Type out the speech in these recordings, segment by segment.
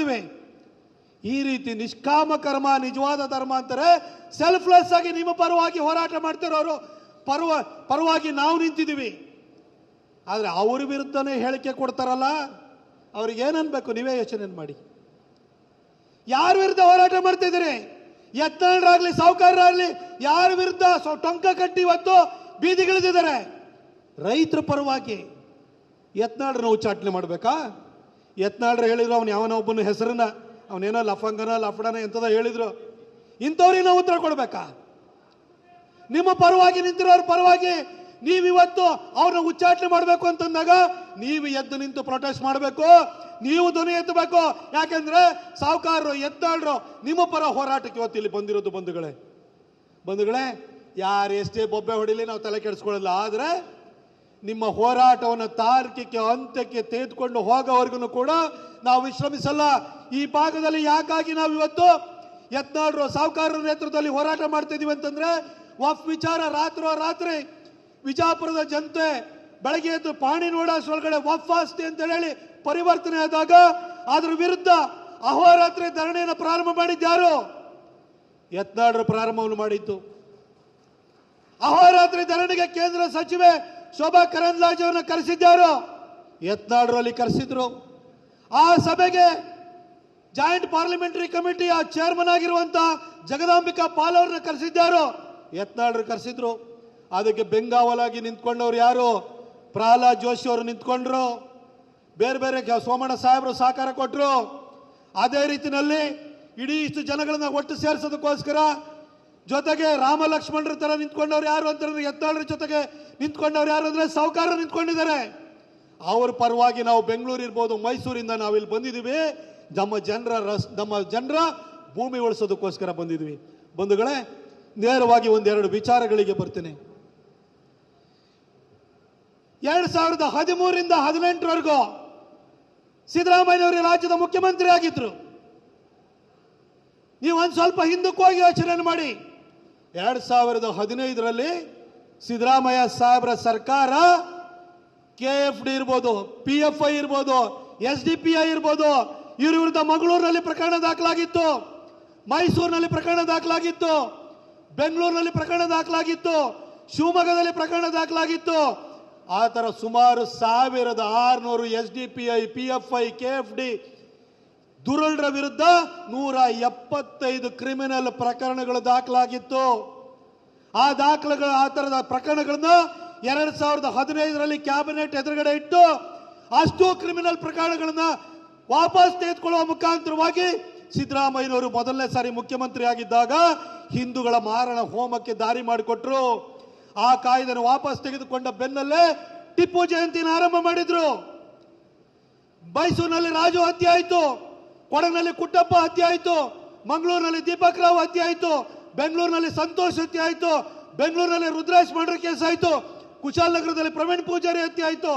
ಮಾಡ್ತೀವಿ ಈ ರೀತಿ ನಿಷ್ಕಾಮ ಕರ್ಮ, ನಿಜವಾದ ಧರ್ಮ ಅಂತಾರೆ ಸೆಲ್ಫ್ಲೆಸ್ ಆಗಿ ನಿಮ್ಮ ಪರವಾಗಿ ಹೋರಾಟ ಮಾಡ್ತಿರೋರು, ಪರ್ವ, ಪರವಾಗಿ ನಾವು ನಿಂತಿದ್ದೀವಿ. ಆದರೆ ಅವ್ರ ವಿರುದ್ಧನೇ ಹೇಳಿಕೆ ಕೊಡ್ತಾರಲ್ಲ, ಅವ್ರಿಗೆ ಏನನ್ಬೇಕು ನೀವೇ ಯೋಚನೆ ಮಾಡಿ. ಯಾರ ವಿರುದ್ಧ ಹೋರಾಟ ಮಾಡ್ತಿದ್ದೀರಿ? ಎತ್ತಾಗಲಿ ಸಾಹುಕಾರರಾಗಲಿ ಯಾರ ವಿರುದ್ಧ ಟೊಂಕ ಕಟ್ಟಿ ಇವತ್ತು ಬೀದಿಗಿಳಿದಿದ್ದಾರೆ? ರೈತರ ಪರವಾಗಿ ಯತ್ನಾಳ್ರನ್ನ ಉಚ್ಚಾಟನೆ ಮಾಡಬೇಕಾ? ಯತ್ನಾಳ್ರು ಹೇಳಿದ್ರು, ಅವನು ಯಾವನ ಒಬ್ಬನ ಹೆಸರನ್ನ ಅವನೇನೋ ಲಫಂಗನ ಲಫಡನ ಎಂತದ ಹೇಳಿದ್ರು. ಇಂಥವ್ರಿಗೆ ನಾವು ಉತ್ತರ ಕೊಡಬೇಕಾ? ನಿಮ್ಮ ಪರವಾಗಿ ನಿಂತಿರೋರ ಪರವಾಗಿ ನೀವಿವತ್ತು ಅವ್ರನ್ನ ಉಚ್ಚಾಟನೆ ಮಾಡಬೇಕು ಅಂತಂದಾಗ ನೀವು ಎದ್ದು ನಿಂತು ಪ್ರೊಟೆಸ್ಟ್ ಮಾಡಬೇಕು, ನೀವು ಧ್ವನಿ ಎತ್ತಬೇಕು. ಯಾಕೆಂದ್ರೆ ಸಾಹುಕಾರರು ಎತ್ತಾಳ್ರು ನಿಮ್ಮ ಪರ ಹೋರಾಟಕ್ಕೆ ಇವತ್ತು ಇಲ್ಲಿ ಬಂದಿರೋದು ಬಂಧುಗಳೇ. ಬಂಧುಗಳೇ, ಯಾರು ಎಷ್ಟೇ ಬೊಬ್ಬೆ ಹೊಡಿಲಿ ನಾವು ತಲೆ ಕೆಡಿಸ್ಕೊಳ್ಳಲ್ಲ ಆದರೆ ನಿಮ್ಮ ಹೋರಾಟವನ್ನು ತಾರ್ಕಿಕ ಅಂತ್ಯಕ್ಕೆ ತೆಗೆದುಕೊಂಡು ಹೋಗೋವರೆಗೂ ಕೂಡ ನಾವು ವಿಶ್ರಮಿಸಲ್ಲ. ಈ ಭಾಗದಲ್ಲಿ ಯಾಕಾಗಿ ನಾವು ಇವತ್ತು ಯತ್ನಾಳ್ರು ಸಾಹುಕಾರರ ನೇತೃತ್ವದಲ್ಲಿ ಹೋರಾಟ ಮಾಡ್ತಿದ್ದೀವಿ ಅಂತಂದ್ರೆ ವಫ್ ವಿಚಾರ ರಾತ್ರೋ ರಾತ್ರಿ ವಿಜಾಪುರದ ಜನತೆ ಬೆಳಗ್ಗೆ ಎದ್ದು ಪಾಣಿ ಒಳಗಡೆ ವಫ್ ಆಸ್ತಿ ಅಂತ ಹೇಳಿ ಪರಿವರ್ತನೆ ಆದಾಗ ಅದ್ರ ವಿರುದ್ಧ ಅಹೋರಾತ್ರಿ ಧರಣಿಯನ್ನು ಪ್ರಾರಂಭ ಮಾಡಿದ್ಯಾರು ಯತ್ನಾಳ್ರು ಪ್ರಾರಂಭವನ್ನು ಮಾಡಿದ್ದು. ಅಹೋರಾತ್ರಿ ಧರಣಿಗೆ ಕೇಂದ್ರ ಸಚಿವೆ ಶೋಭಾ ಕರಂದ್ಲಾಜೆ ಕರೆಸಿದ್ದಾರು ಯತ್ನಾಡ್ರು ಅಲ್ಲಿ ಕರೆಸಿದ್ರು. ಆ ಸಭೆಗೆ ಜಾಯಿಂಟ್ ಪಾರ್ಲಿಮೆಂಟರಿ ಕಮಿಟಿಯ ಚೇರ್ಮನ್ ಆಗಿರುವಂತ ಜಗದಾಂಬಿಕಾ ಪಾಲ್ ಅವ್ರನ್ನ ಕರೆಸಿದ್ದಾರು ಯತ್ನಾಡ್ರು ಕರೆಸಿದ್ರು. ಅದಕ್ಕೆ ಬೆಂಗಾವಲಾಗಿ ನಿಂತ್ಕೊಂಡವ್ರು ಯಾರು? ಪ್ರಹ್ಲಾದ್ ಜೋಶಿ ಅವರು ನಿಂತ್ಕೊಂಡ್ರು. ಬೇರೆ ಬೇರೆ ಸೋಮಣ್ಣ ಸಾಹೇಬರು ಸಹಕಾರ ಕೊಟ್ಟರು ಅದೇ ರೀತಿಯಲ್ಲಿ ಇಡೀ ಇಷ್ಟು ಜನಗಳನ್ನ ಒಟ್ಟು ಸೇರಿಸೋದಕ್ಕೋಸ್ಕರ ಜೊತೆಗೆ ರಾಮ ಲಕ್ಷ್ಮಣರ ತರ ನಿಂತ್ಕೊಂಡವ್ರು ಯಾರು ಅಂತಂದ್ರೆ ಎತ್ತಾಳರ ಜೊತೆಗೆ ನಿಂತ್ಕೊಂಡವ್ರು ಯಾರು ಅಂದ್ರೆ ಸಾವುಕಾರ ನಿಂತ್ಕೊಂಡಿದ್ದಾರೆ. ಅವ್ರ ಪರವಾಗಿ ನಾವು ಬೆಂಗಳೂರು ಇರ್ಬೋದು, ಮೈಸೂರಿಂದ ನಾವಿಲ್ಲಿ ಬಂದಿದ್ದೀವಿ. ನಮ್ಮ ಜನರ ನಮ್ಮ ಜನರ ಭೂಮಿ ಉಳಿಸೋದಕ್ಕೋಸ್ಕರ ಬಂದಿದ್ವಿ ಬಂಧುಗಳೇ, ನೇರವಾಗಿ ಒಂದೆರಡು ವಿಚಾರಗಳಿಗೆ ಬರ್ತೀನಿ. ಎರಡ್ ಸಾವಿರದ ಹದಿಮೂರರಿಂದ ಹದಿನೆಂಟರವರೆಗೂ ಸಿದ್ದರಾಮಯ್ಯವರು ರಾಜ್ಯದ ಮುಖ್ಯಮಂತ್ರಿ ಆಗಿದ್ರು ನೀವು ಒಂದು ಸ್ವಲ್ಪ ಹಿಂದಕ್ಕೋಗಿ ಯೋಚನೆ ಮಾಡಿ. ಎರಡ್ ಸಾವಿರದ ಹದಿನೈದರಲ್ಲಿ ಸಿದ್ದರಾಮಯ್ಯ ಸಾಹೇಬರ ಸರ್ಕಾರ ಕೆ ಎಫ್ ಡಿ ಇರ್ಬೋದು, ಪಿ ಎಫ್ ಐ ಇರ್ಬೋದು, ಎಸ್ ಡಿ ಪಿ ಐ ಇರ್ಬೋದು, ಇವ್ರ ವಿರುದ್ಧ ಮಂಗಳೂರಿನಲ್ಲಿ ಪ್ರಕರಣ ದಾಖಲಾಗಿತ್ತು, ಮೈಸೂರಿನಲ್ಲಿ ಪ್ರಕರಣ ದಾಖಲಾಗಿತ್ತು, ಬೆಂಗಳೂರಿನಲ್ಲಿ ಪ್ರಕರಣ ದಾಖಲಾಗಿತ್ತು, ಶಿವಮೊಗ್ಗದಲ್ಲಿ ಪ್ರಕರಣ ದಾಖಲಾಗಿತ್ತು. ಆ ಥರ ಸುಮಾರು ಸಾವಿರದ ಆರುನೂರು S D P I, P F I, K F D ದುರುಳರ ವಿರುದ್ಧ ನೂರ ಎಪ್ಪತ್ತೈದು ಕ್ರಿಮಿನಲ್ ಪ್ರಕರಣಗಳು ದಾಖಲಾಗಿತ್ತು. ಆ ದಾಖಲೆಗಳ, ಆ ಥರದ ಪ್ರಕರಣಗಳನ್ನ ಎರಡ್ ಸಾವಿರದ ಹದಿನೈದರಲ್ಲಿ ಕ್ಯಾಬಿನೆಟ್ ಎದುರುಗಡೆ ಇಟ್ಟು ಅಷ್ಟು ಕ್ರಿಮಿನಲ್ ಪ್ರಕರಣಗಳನ್ನ ವಾಪಸ್ ತೆಗೆದುಕೊಳ್ಳುವ ಮುಖಾಂತರವಾಗಿ ಸಿದ್ದರಾಮಯ್ಯನವರು ಮೊದಲನೇ ಸಾರಿ ಮುಖ್ಯಮಂತ್ರಿ ಆಗಿದ್ದಾಗ ಹಿಂದೂಗಳ ಮಾರಣ ಹೋಮಕ್ಕೆ ದಾರಿ ಮಾಡಿಕೊಟ್ರು. ಆ ಕಾಯ್ದೆನ ವಾಪಸ್ ತೆಗೆದುಕೊಂಡ ಬೆನ್ನಲ್ಲೇ ಟಿಪ್ಪು ಜಯಂತಿನ ಆರಂಭ ಮಾಡಿದ್ರು. ಮೈಸೂರಿನಲ್ಲಿ ರಾಜು ಹತ್ಯೆ ಆಯಿತು. ಕೊಡಗಿನಲ್ಲಿ ಕುಟ್ಟಪ್ಪ ಹತ್ಯೆ ಆಯಿತು, ಮಂಗಳೂರಿನಲ್ಲಿ ದೀಪಕ್ ರಾವ್ ಹತ್ಯೆ ಆಯಿತು, ಬೆಂಗಳೂರಿನಲ್ಲಿ ಸಂತೋಷ್ ಹತ್ಯೆ ಆಯಿತು, ಬೆಂಗಳೂರಿನಲ್ಲಿ ರುದ್ರೇಶ್ ಮರ್ಡರ್ ಕೇಸ್ ಆಯಿತು ಕುಶಾಲನಗರದಲ್ಲಿ ಪ್ರವೀಣ್ ಪೂಜಾರಿ ಹತ್ಯೆ ಆಯಿತು,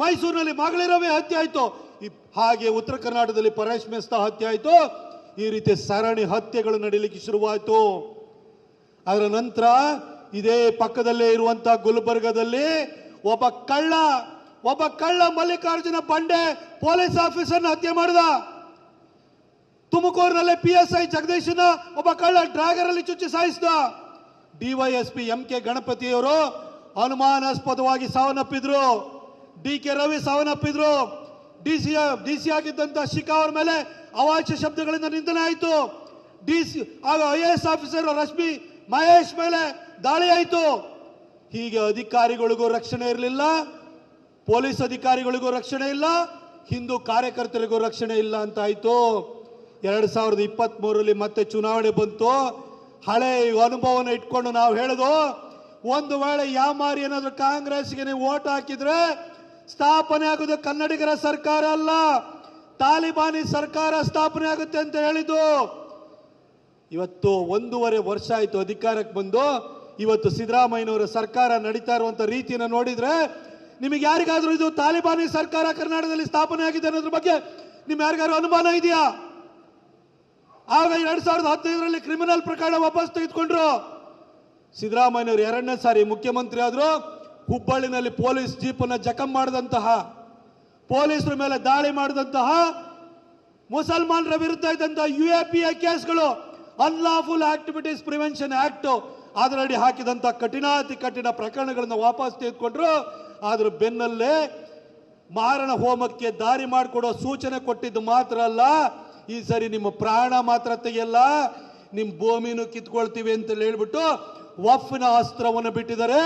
ಮೈಸೂರಿನಲ್ಲಿ ಮಾಗಳಿರವೆ ಹತ್ಯೆ ಆಯಿತು ಹಾಗೆ ಉತ್ತರ ಕರ್ನಾಟಕದಲ್ಲಿ ಪರೇಶ್ ಮೆಸ್ತಾ ಹತ್ಯೆ ಆಯಿತು, ಈ ರೀತಿ ಸರಣಿ ಹತ್ಯೆಗಳು ನಡೀಲಿಕ್ಕೆ ಶುರುವಾಯಿತು. ಅದರ ನಂತರ ಇದೇ ಪಕ್ಕದಲ್ಲೇ ಇರುವಂತ ಗುಲ್ಬರ್ಗದಲ್ಲಿ ಒಬ್ಬ ಕಳ್ಳ ಒಬ್ಬ ಕಳ್ಳ ಮಲ್ಲಿಕಾರ್ಜುನ ಬಂಡೆ ಪೊಲೀಸ್ ಆಫೀಸರ್ನ ಹತ್ಯೆ ಮಾಡಿದ. ತುಮಕೂರಿನಲ್ಲಿ ಪಿ ಎಸ್ ಐ ಜಗದೀಶನ ಒಬ್ಬ ಕಳ್ಳ ಡ್ರಾಗರ್ ಅಲ್ಲಿ ಚುಚ್ಚಿ ಸಾಯಿಸಿದ. ಡಿವೈಎಸ್ಪಿ ಎಂ ಕೆ ಗಣಪತಿಯವರು ಅನುಮಾನಾಸ್ಪದವಾಗಿ ಸಾವನ್ನಪ್ಪಿದ್ರು. ಡಿ ಕೆ ರವಿ ಸಾವನ್ನಪ್ಪಿದ್ರು. ಡಿ ಸಿ ಡಿ ಸಿ ಆಗಿದ್ದಂತ ಶಿಖಾ ಅವರ ಮೇಲೆ ಅವಾಚ್ಯ ಶಬ್ದಗಳಿಂದ ನಿಂದನೆ ಆಯಿತು. D C I S officer Rashmi Mahesh ಮೇಲೆ ದಾಳಿ ಆಯಿತು. ಹೀಗೆ ಅಧಿಕಾರಿಗಳಿಗೂ ರಕ್ಷಣೆ ಇರಲಿಲ್ಲ, ಪೊಲೀಸ್ ಅಧಿಕಾರಿಗಳಿಗೂ ರಕ್ಷಣೆ ಇಲ್ಲ, ಹಿಂದೂ ಕಾರ್ಯಕರ್ತರಿಗೂ ರಕ್ಷಣೆ ಇಲ್ಲ ಅಂತ ಆಯ್ತು. ಎರಡ್ ಸಾವಿರದ ಇಪ್ಪತ್ತ್ ಮೂರರಲ್ಲಿ ಮತ್ತೆ ಚುನಾವಣೆ ಬಂತು. ಹಳೆ ಅನುಭವನ ಇಟ್ಕೊಂಡು ನಾವು ಹೇಳೋದು, ಒಂದು ವೇಳೆ ಯಾಮಾರಿ ಏನಾದ್ರೂ ಕಾಂಗ್ರೆಸ್ಗೆ ನೀವು ಓಟ್ ಹಾಕಿದ್ರೆ ಸ್ಥಾಪನೆ ಆಗೋದು ಕನ್ನಡಿಗರ ಸರ್ಕಾರ ಅಲ್ಲ, ತಾಲಿಬಾನಿ ಸರ್ಕಾರ ಸ್ಥಾಪನೆ ಆಗುತ್ತೆ ಅಂತ ಹೇಳಿದ್ದು. ಇವತ್ತು ಒಂದೂವರೆ ವರ್ಷ ಆಯ್ತು ಅಧಿಕಾರಕ್ಕೆ ಬಂದು, ಇವತ್ತು ಸಿದ್ದರಾಮಯ್ಯನವರ ಸರ್ಕಾರ ನಡೀತಾ ಇರುವಂತ ರೀತಿಯನ್ನು ನೋಡಿದ್ರೆ ನಿಮಗೆ ಯಾರಿಗಾದ್ರೂ ಇದು ತಾಲಿಬಾನಿ ಸರ್ಕಾರ ಕರ್ನಾಟಕದಲ್ಲಿ ಸ್ಥಾಪನೆ ಆಗಿದೆ ಅನ್ನೋದ್ರ ಬಗ್ಗೆ ನಿಮ್ ಯಾರಿಗಾದ್ರೂ ಅನುಮಾನ ಇದೆಯಾ? ಆಗ ಎರಡ್ ಸಾವಿರದ ಹದಿನೈದರಲ್ಲಿ ಕ್ರಿಮಿನಲ್ ಪ್ರಕರಣ ವಾಪಸ್ ತೆಗೆದುಕೊಂಡ್ರು. ಸಿದ್ದರಾಮಯ್ಯನವರು ಎರಡನೇ ಸಾರಿ ಮುಖ್ಯಮಂತ್ರಿ ಆದ್ರು, ಹುಬ್ಬಳ್ಳಿನಲ್ಲಿ ಪೊಲೀಸ್ ಜೀಪನ್ನು ಜಖಂ ಮಾಡಿದಂತಹ, ಪೊಲೀಸರ ಮೇಲೆ ದಾಳಿ ಮಾಡಿದಂತಹ ಮುಸಲ್ಮಾನರ ವಿರುದ್ಧ ಇದ್ದಂತಹ ಯು ಎ ಪಿ ಎ ಕೇಸ್ಗಳು ಅನ್ಲಾಫುಲ್ ಆಕ್ಟಿವಿಟೀಸ್ ಪ್ರಿವೆನ್ಷನ್ ಆಕ್ಟ್ ಅದರಡಿ ಹಾಕಿದಂತಹ ಕಠಿಣಾತಿ ಕಠಿಣ ಪ್ರಕರಣಗಳನ್ನು ವಾಪಸ್ ತೆಗೆದುಕೊಂಡ್ರು. ಆದ್ರ ಬೆನ್ನಲ್ಲೇ ಮಾರಣ ಹೋಮಕ್ಕೆ ದಾರಿ ಮಾಡಿಕೊಡೋ ಸೂಚನೆ ಕೊಟ್ಟಿದ್ದು ಮಾತ್ರ ಅಲ್ಲ ಈ ಸರಿ ನಿಮ್ಮ ಪ್ರಾಣ ಮಾತ್ರ ತೆಗೆಯಲ್ಲ ನಿಮ್ಮ ಭೂಮಿನೂ ಕಿತ್ಕೊಳ್ತೀವಿ ಅಂತ ಹೇಳ್ಬಿಟ್ಟು ವಫ್ನ ಅಸ್ತ್ರವನ್ನು ಬಿಟ್ಟಿದ್ದಾರೆ.